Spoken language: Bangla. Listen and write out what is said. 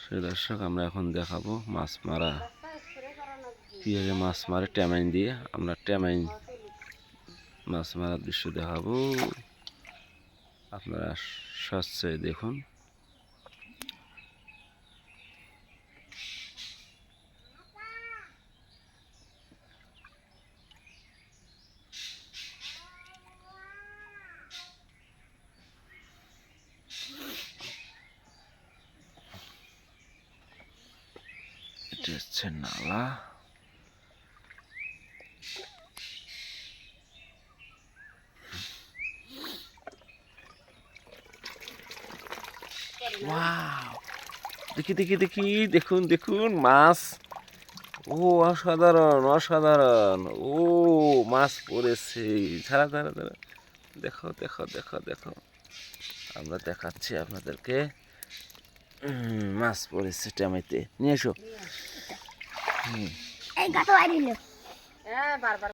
সে দর্শক, আমরা এখন দেখাবো মাছ মারা। কীভাবে মাছ মারে ট্যামাইন দিয়ে। আমরা ট্যামাইন মাছ মারার দৃশ্য দেখাবো। আপনারা স্বচ্ছে দেখুন। এটা হচ্ছে নালা দেখি দেখি দেখি, দেখুন দেখুন, মাছ। ও, অসাধারণ অসাধারণ। ও, মাছ পড়েছে। ছাড়া ছাড়া ছাড়া দেখো দেখো দেখো দেখো। আমরা দেখাচ্ছি আপনাদেরকে। মাছ পড়েছে ট্যামাইতে নিয়ে এসো। এই গাতো আইরিল হ্যাঁ বারবার